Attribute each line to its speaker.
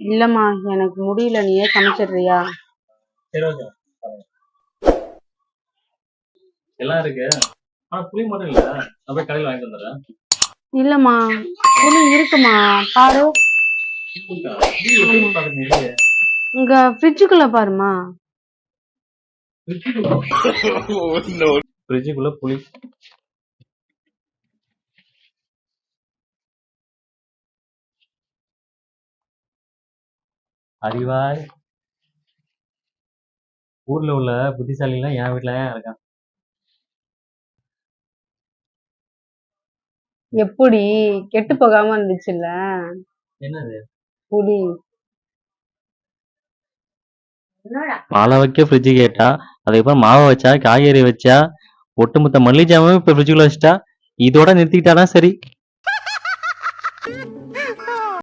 Speaker 1: இல்லம்மா எனக்கு முடியல. நீயே சமைச்சிடுறியா?
Speaker 2: சரி ஓகே எல்லாம் இருக்கு. ஆனா புளி மட்டும் இல்ல. நான் போய் கடையில் வாங்கிட்டு வந்துடுறேன்.
Speaker 1: இல்லம்மா புளி இருக்குமா? பாரு. இங்க ஃப்ரிட்ஜுக்குள்ள பாருமா.
Speaker 2: ஃப்ரிட்ஜுக்குள்ள புளி. அறிவாய் ஊர்ல உள்ள புத்திசாலிலாம் என் வீட்டுல ஏன் இருக்கான்
Speaker 1: எப்படி? கெட்டு போகாம இருந்துச்சுல்ல?
Speaker 2: என்னது?
Speaker 1: புளி
Speaker 2: பாலை வைக்க ஃப்ரிட்ஜு கேட்டா அதுக்கப்புறம் மாவை வச்சா காய்கறி வச்சா ஒட்டுமொத்த மல்லி ஜாமும் இப்ப ஃப்ரிட்ஜுக்குள்ள வச்சுட்டா இதோட நிறுத்திக்கிட்டாதான் சரி.